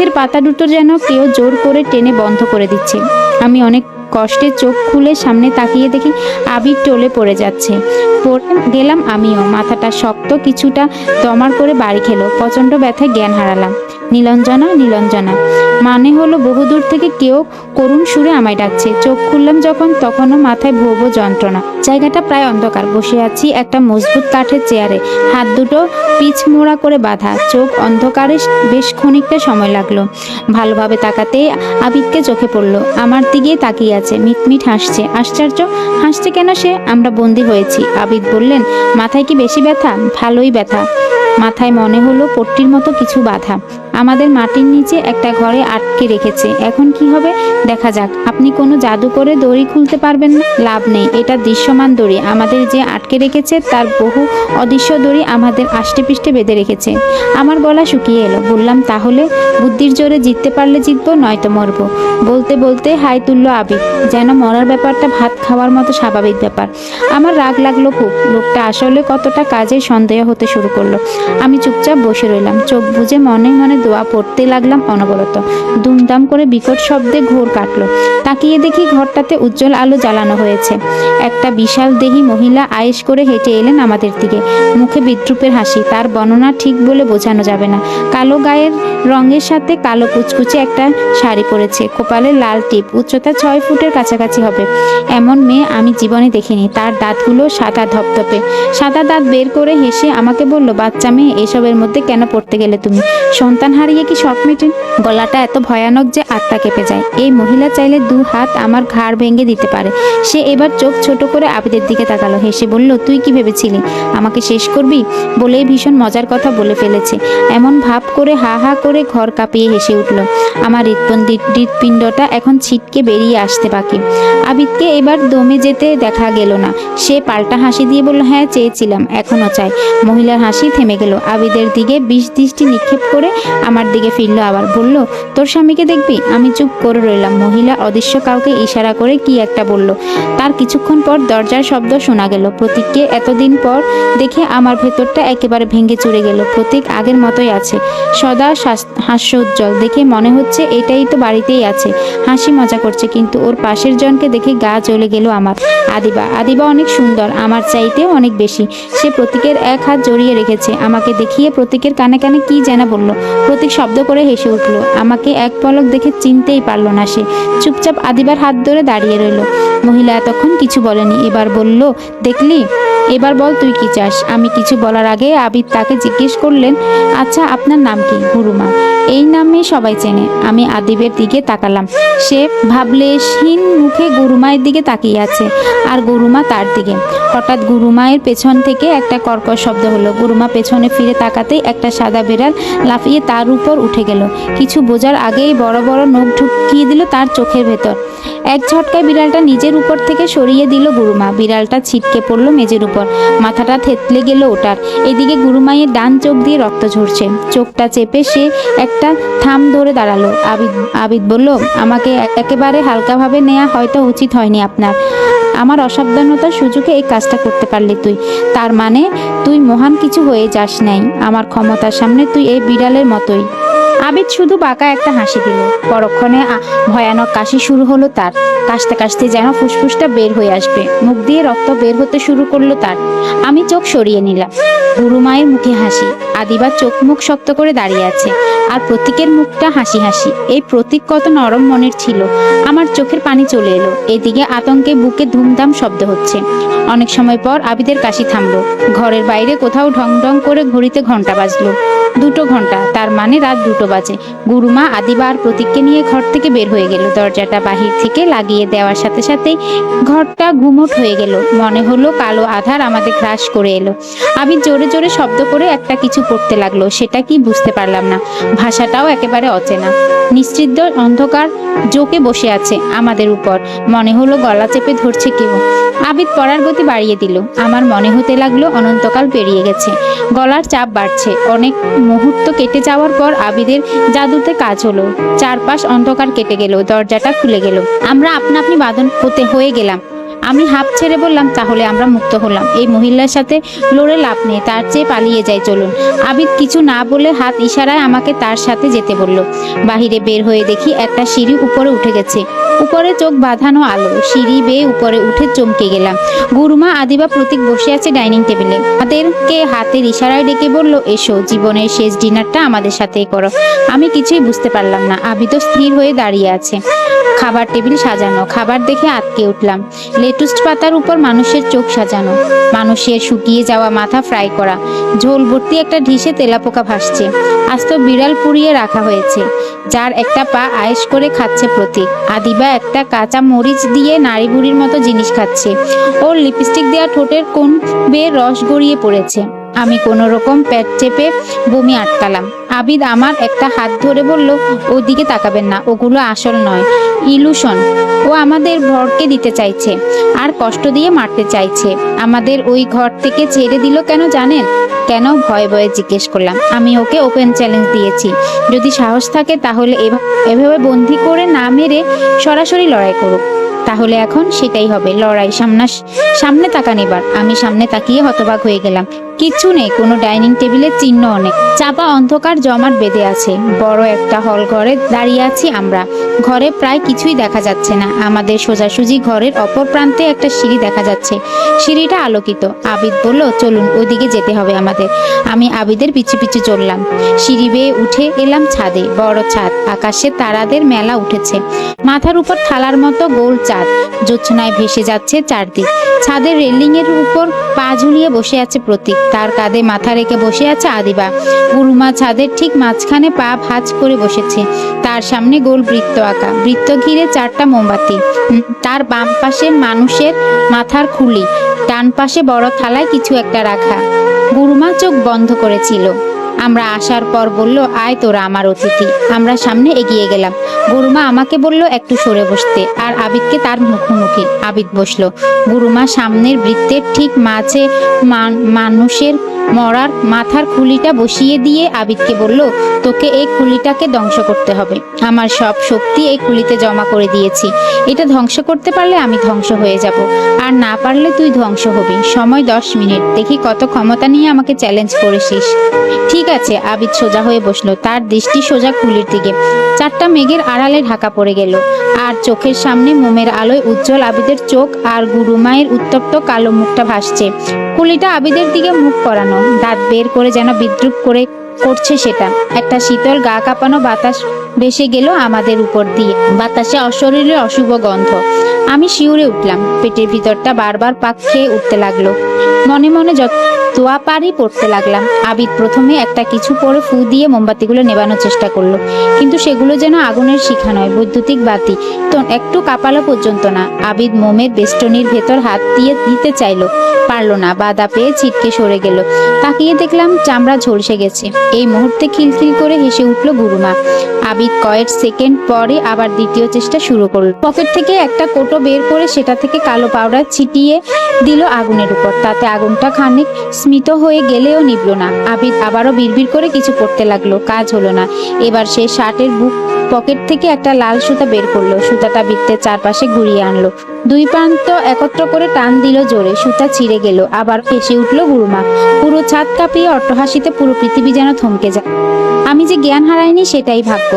চোখের পাতা দুটো যেন কেউ জোর করে টেনে বন্ধ করে দিচ্ছে। আমি অনেক কষ্টে চোখ খুলে সামনে তাকিয়ে দেখি আবির টলে পড়ে যাচ্ছে। পড়ে গেলাম আমিও। মাথাটা শক্ত, কিছুটা দমার করে বাড়ি খেলো। প্রচণ্ড ব্যথায় জ্ঞান হারালাম। নীলঞ্জনা নীলঞ্জনা। মানে হলো বহুদূর থেকে কেউ করুণ সুরে আমায় ডাকছে। চোখ খুললাম যখন, তখনও মাথায় ভো ভো যন্ত্রণা। জায়গাটা প্রায় অন্ধকার। বসে আছি একটা মজবুত কাঠের চেয়ারে। হাত দুটো পিছ মোড়া করে বাঁধা। চোখ অন্ধকারে বেশ খানিকটা সময় লাগল। ভালোভাবে তাকাতে আবিদকে চোখে পড়ল। আমার দিকে তাকিয়ে আছে। মিটমিট হাসছে। আশ্চর্য, হাসছে কেন সে? আমরা বন্দি হয়েছি। আবিদ বললেন, মাথায় কি বেশি ব্যথা? ভালোই ব্যথা। মাথায় মনে হলো পট্টির মতো কিছু বাধা। আমাদের মাটির নিচে একটা ঘরে আটকে রেখেছে। এখন কি হবে? দেখা যাক। আপনি কোনো জাদু করে দড়ি খুলতে পারবেন না? লাভ নেই। এটা দৃশ্যমান দড়ি। আমাদের যে আটকে রেখেছে, তার বহু অদৃশ্য দড়ি আমাদের আষ্টে পিষ্টে বেঁধে রেখেছে। আমার গলা শুকিয়ে এলো। বললাম, তাহলে বুদ্ধির জোরে জিততে পারলে জিতবো, নয়তো মরবো। বলতে বলতে হাই তুলল আবিদ যেন মরার ব্যাপারটা ভাত খাওয়ার মতো স্বাভাবিক ব্যাপার। আমার রাগ লাগল খুব। লোকটা আসলে কতটা কাজে সন্দেহ হতে শুরু করল। আমি চুপচাপ বসে রইলাম। চোখ বুজে মনে মনে দোয়া পড়তে লাগলাম অনবরত। দুমদাম করে বিকট শব্দে ঘোর কাটলো। তাকিয়ে দেখি ঘরটাতে উজ্জ্বল আলো জ্বালানো হয়েছে। একটা বিশাল দেহি মহিলা আয়েশ করে হেঁটে এলেন আমাদের দিকে। মুখে বিদ্রুপের হাসি, তার বর্ণনা ঠিক বলে বোঝানো যাবে না। কালো গায়ের রঙের সাথে কালো কুচকুচে একটা শাড়ি পরেছে। কপালে লাল টিপ, উচ্চতা ছয় ফুটের কাছাকাছি হবে। এমন মেয়ে আমি জীবনে দেখিনি। তার দাঁতগুলো সাদা ধপধপে। সাদা দাঁত বের করে হেসে আমাকে বলল, বাচ্চা মেয়ে, এসবের মধ্যে কেন পড়তে গেলে তুমি? সন্তান হারিয়ে কি শখ মেটে? গলাটা এত ভয়ানক যে আত্মা কেঁপে যায়। এই মহিলা চাইলে দু হাত আমার ঘাড় ভেঙে দিতে পারে। সে এবার চোখ ছোট করে আবিদের দিকে তাকালো। হেসে বলল, তুই কি ভেবেছিলি? আমাকে শেষ করবি? বলেই ভীষণ মজার কথা বলে ফেলেছে। এমন ভাব করে হা হা করে ঘর কাঁপিয়ে হেসে উঠল। আমার হৃৎপন্দি হৃৎপিণ্ডটা এখন ছিটকে বেরিয়ে আসতে বাকি। আবিদকে এবার দমে যেতে দেখা গেল না। সে পাল্টা হাসি দিয়ে বলল হ্যাঁ চেয়েছিলাম এখনও চাই। মহিলার হাসি থেমে গেল। আবিদের দিকে বিষ দৃষ্টি নিক্ষেপ করে আমার দিকে ফিরল আবার, বলল, তোর স্বামীকে দেখবি? আমি চুপ করে রইলাম। মহিলা অদৃশ্য কাউকে ইশারা করে কি একটা বলল। তার কিছুক্ষণ পর দরজার শব্দ শোনা গেল। প্রতীককে এতদিন পর দেখে আমার ভেতরটা একেবারে ভেঙে চড়ে গেল। প্রতীক আগের মতোই আছে। সদা হাস্য উজ্জ্বল। দেখে মনে হচ্ছে এটাই তো বাড়িতেই আছে। হাসি মজা করছে, কিন্তু ওর পাশের জনকে দেখে গা জ্বলে গেল আমার। আদিবা আদিবা অনেক সুন্দর, আমার চাইতেও অনেক বেশি। সে প্রতীকের এক হাত জড়িয়ে রেখেছে। আমাকে দেখিয়ে প্রতীকের কানে কানে কি যেন বলল। প্রতীক শব্দ করে হেসে উঠল। আমাকে এক পলক দেখে চিনতেই পারল না সে। চুপচাপ আদিবার হাত ধরে দাঁড়িয়ে রইল। মহিলা এতক্ষণ কিছু বলেনি, এবার বলল, দেখলি? এবার বল তুই কি চাস? আমি কিছু বলার আগে আবির তাকে জিজ্ঞেস করলেন আচ্ছা আপনার নাম কি? গুরুমা। এই নামে সবাই চেনে। আমি আদিবের দিকে তাকালাম। সে ভাবলে ভাবলেশহীন মুখে গুরুমায়ের দিকে তাকিয়ে আছে, আর গুরুমা তার দিকে। হঠাৎ গুরুমায়ের পেছন থেকে একটা কর্কশ শব্দ হলো। গুরুমা পেছনে ফিরে তাকাতেই একটা সাদা বিড়াল লাফিয়ে তার উপর উঠে গেল। কিছু বোঝার আগেই বড় বড় নখ ঢুকিয়ে দিল তার চোখের ভেতর। এক ঝটকায় বিড়ালটা নিজের উপর থেকে সরিয়ে দিল গুরুমা। বিড়ালটা ছিটকে পড়ল মেজের উপর। মাথাটা থেতলে গেল ওটার। এদিকে গুরুমায়ের ডান চোখ দিয়ে রক্ত ঝরছে। চোখটা চেপে সে একটা থাম ধরে দাঁড়াল। আবিদ আবিদ বলল, আমাকে একেবারে হালকাভাবে নেওয়া হয়তো উচিত হয়নি আপনার। আমার অসাবধানতার সুযোগে এই কাজটা করতে পারলি তুই। তার মানে তুই মহান কিছু হয়ে যাস নাই। আমার ক্ষমতার সামনে তুই এই বিড়ালের মতোই। আবিদ শুধু বাঁকা একটা হাসি দিল। পরক্ষণে ভয়ানক কাশি শুরু হলো তার। কাশতে কাশতে যেন ফুসফুসটা বের হয়ে আসবে। মুখ দিয়ে রক্ত বের হতে শুরু করল তার। আমি চোখ সরিয়ে নিলাম। গুরুমায়ের মুখে হাসি। আদিবার চোখ মুখ শক্ত করে দাঁড়িয়ে আছে। আর প্রতীকের মুখটা হাসি হাসি। এই প্রতীক কত নরম মনের ছিল। আমার চোখের পানি চলে এলো। এদিকে আতঙ্কে বুকে ধুমধাম শব্দ হচ্ছে। অনেক সময় পর আবিদের কাশি থামলো। ঘরের বাইরে কোথাও ঢং ঢং করে ঘড়িতে ঘণ্টা বাজলো। দুটো ঘণ্টা তার মানে রাত দুটো বাজে। গুরুমা, আদিবা আর প্রতীককে নিয়ে ঘর থেকে বের হয়ে গেল। দরজাটা বাহির থেকে লাগিয়ে দেওয়ার সাথে সাথেই ঘরটা ঘুমট হয়ে গেল। মনে হলো কালো আধার আমাদের গ্রাস করে এলো। আমি জোরে জোরে শব্দ করে একটা কিছু পড়তে লাগল, সেটা কি বুঝতে পারলাম না। ভাষাটাও একেবারে অচেনা। নিশ্চিদ্র অন্ধকার জোকে বসে আছে আমাদের উপর। মনে হলো গলা চেপে ধরছে কেউ। আবিদ পড়ার গতি বাড়িয়ে দিল। আমার মনে হতে লাগল অনন্তকাল পেরিয়ে গেছে। গলার চাপ বাড়ছে। অনেক মুহূর্ত কেটে যাওয়ার পর আবিদের জাদুতে কাজ হলো। চারপাশ অন্ধকার কেটে গেল, দরজাটা খুলে গেল। আমরা আপনা আপনি বাঁধন হতে হয়ে গেলাম। আমি হাঁপ ছেড়ে বললাম, তাহলে আমরা মুক্ত হলাম। এই মহিলার সাথে লড়ে লাভ নেই, তার চেয়ে পালিয়ে যাই, চলুন। আবিদ কিছু না বলে হাত ইশারায় আমাকে তার সাথে যেতে বলল। বাহিরে বের হয়ে দেখি একটা সিঁড়ি উপরে উঠে গেছে। উপরে চোখ বাঁধানো আলো, সিঁড়ি বেয়ে উপরে উঠে চমকে গেলাম। গুরুমা, আদিবা, প্রতীক বসে আছে ডাইনিং টেবিলে। আমাদেরকে হাতের ইশারায় ডেকে বলল, এসো, জীবনের শেষ ডিনারটা আমাদের সাথেই করো। আমি কিছুই বুঝতে পারলাম না। আবিদ স্থির হয়ে দাঁড়িয়ে আছে। খাবার টেবিল সাজানো, খাবার দেখে আটকে উঠলাম। লেটুস পাতার উপর মানুষের চোখ সাজানো, মানুষের শুকিয়ে যাওয়া মাথা ফ্রাই করা, ঝোল ভর্তি একটা ঢিসে তেলাপোকা ভাসছে, আস্ত বিড়াল পুড়িয়ে রাখা হয়েছে, যার একটা পা আয়েস করে খাচ্ছে প্রতীক। আদিবা একটা কাঁচা মরিচ দিয়ে নাড়ি বুড়ির মতো জিনিস খাচ্ছে। ওর লিপস্টিক দেওয়া ঠোঁটের কোন বেয়ে রস গড়িয়ে পড়েছে। আমি কোনো রকম পেট চেপে বমি আটকালাম। আবিদ আমার একটা হাত ধরে বলল, ওদিকে তাকাবেন না, ওগুলো আসল নয়, ইলুশন। ও আমাদের ভরকে দিতে চাইছে, আর কষ্ট দিয়ে মারতে চাইছে। আমাদের ওই ঘর থেকে ছেড়ে দিল কেন জানেন? কেন ভয়ে ভয়ে জিজ্ঞেস করলাম। আমি ওকে ওপেন চ্যালেঞ্জ দিয়েছি। যদি সাহস থাকে তাহলে এভা- এভাবে বন্দি করে না মেরে সরাসরি লড়াই করুক। তাহলে এখন সেটাই হবে। লড়াই সামনা সামনে তাকান এবার। আমি সামনে তাকিয়ে হতবাক হয়ে গেলাম। কিচ্ছু নেই, কোনো ডাইনিং টেবিলের চিহ্নও নেই চাপা অন্ধকার জমাট বেঁধে আছে। বড় একটা হল ঘরে দাঁড়িয়ে আছি আমরা। ঘরে প্রায় কিছুই দেখা যাচ্ছে না। আমাদের সোজাসুজি ঘরের অপর প্রান্তে একটা সিঁড়ি দেখা যাচ্ছে। সিঁড়িটা আলোকিত। আবিদ বলল, চলুন ওদিকে যেতে হবে আমাদের। আমি আবিদের পিছু পিছু চললাম। সিঁড়ি বেয়ে উঠে এলাম ছাদে, বড় ছাদ। আকাশে তারাদের মেলা উঠেছে। মাথার উপর থালার মতো গোল চাঁদ জোছনায় ভেসে যাচ্ছে চারদিক। ছাদের রেলিং এর উপর পা ঝুলিয়ে বসে আছে প্রতীক। তার কাঁধে মাথা রেখে বসে আছে আদিবা। গুরুমা ছাদের ঠিক মাঝখানে পা ভাঁজ করে বসেছে। তার সামনে গোল বৃত্ত আঁকা। বৃত্ত ঘিরে চারটা মোমবাতি। তার বাম পাশে মানুষের মাথার খুলি। ডান পাশে বড় থালায় কিছু একটা রাখা। গুরুমা চোখ বন্ধ করেছিল। আমরা আসার পর বলল, আয় তোরা আমার অতিথি। আমরা সামনে এগিয়ে গেলাম। গুরুমা আমাকে বলল, একটু সরে বসতে। আর আবিদকে তার মুখোমুখি আবিদ বসল। গুরুমা সামনের বৃত্তের ঠিক মাঝে মান- মানুষের মরার মাথার খুলিটা বসিয়ে দিয়ে আবিদকে বলল, তোকে এই খুলিটাকে ধ্বংস করতে হবে। আমার সব শক্তি এই খুলিতে জমা করে দিয়েছি। এটা ধ্বংস করতে পারলে আমি ধ্বংস হয়ে যাব। আর না পারলে তুই ধ্বংস হবি। সময় দশ মিনিট। দেখি কত ক্ষমতা নিয়ে আমাকে চ্যালেঞ্জ করেছিস। ঠিক আছে। আবিদ সোজা হয়ে বসল। তার দৃষ্টি সোজা কুলির দিকে। চারটা মেঘের আড়ালে ঢাকা পড়ে গেল। আর চোখের সামনে মোমের আলোয় উজ্জ্বল আবিদের চোখ আর গুরুমায়ের উত্তপ্ত কালো মুখটা ভাসছে। কুলিটা আবিদের দিকে মুখ করানো। দাঁত বের করে যেন বিদ্রুপ করে করছে সেটা। একটা শীতল গা কাঁপানো বাতাস ভেসে গেল আমাদের উপর দিয়ে। বাতাসে অশরীরের অশুভ গন্ধ। আমি শিউরে উঠলাম। পেটের ভিতরটা বারবার পাক খেয়ে উঠতে লাগল। মনে মনে যত দোয়া পারি পড়তে লাগলাম। আবিদ প্রথমে একটা কিছু পরে ফু দিয়ে মোমবাতিগুলো নেবানোর চেষ্টা করল। কিন্তু সেগুলো যেন আগুনের শিখা নয়, বৈদ্যুতিক বাতি। তো একটু কাপালো পর্যন্ত না। আবিদ মোমের বেষ্টনীর ভেতর হাত দিয়ে দিতে চাইলো। পারল না। বাধা পেয়ে ছিটকে সরে গেল। তাকিয়ে দেখলাম চামড়া ঝলসে গেছে। এই মুহূর্তে খিলখিল করে হেসে উঠল গুরুমা। আবিদ কয়েক সেকেন্ড পরে আবার দ্বিতীয় চেষ্টা শুরু করল। পকেট থেকে একটা কোটো বের করে সেটা থেকে কালো পাউডার ছিটিয়ে দিল আগুনের উপর। তাতে আগুনটা খানিক স্মিত হয়ে গেলেও নিবল না। আবিদ আবারও বিড়বিড় করে কিছু করতে লাগল। কাজ হলো না। এবার সে শার্টের বুক পকেট থেকে একটা লাল সুতা বের করল। সুতাটা বৃত্তের চারপাশে ঘুরিয়ে আনলো। দুই প্রান্ত একত্র করে টান দিল জোরে। সুতা ছিঁড়ে গেল। আবার এসে উঠল গুরুমা। পুরো ছাদ কাঁপিয়ে অট্টহাসিতে পুরো পৃথিবী যেন থমকে যায়। আমি যে জ্ঞান হারাইনি সেটাই ভাগ্য।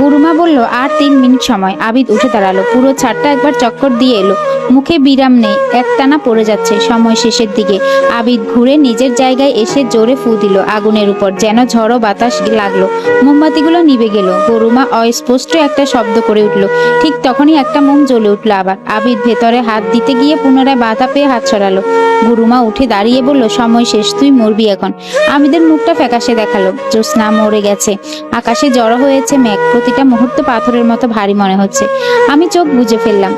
গুরুমা বলল, আর তিন মিনিট সময়। আবিদ উঠে দাঁড়াল। পুরো ছাদটা একবার চক্কর দিয়ে এলো। মুখে বিরাম নেই, একটানা পড়ে যাচ্ছে সময় শেষের দিকে। আবিদ ঘুরে নিজের জায়গায় এসে জোরে ফু দিল আগুনের উপর, যেন ঝড়ো বাতাস লাগল। মোমবাতিগুলো নিভে গেল। গরুমা অস্পষ্ট একটা শব্দ করে উঠল। ঠিক তখনই একটা মোম জ্বলে উঠল আবার। আবিদ ভেতরে হাত দিতে গিয়ে পুনরায় বাধা পেয়ে হাত ছড়ালো গুরুমা উঠে দাঁড়িয়ে বলল, সময় শেষ, তুই মরবি এখন। আমিদের মুখটা ফ্যাকাশে দেখাল। জ্যোৎস্না মরে গেছে। আকাশে জড়ো হয়েছে মেঘ। প্রতিটা মুহূর্ত পাথরের মতো ভারী মনে হচ্ছে। আমি চোখ বুঝে ফেললাম।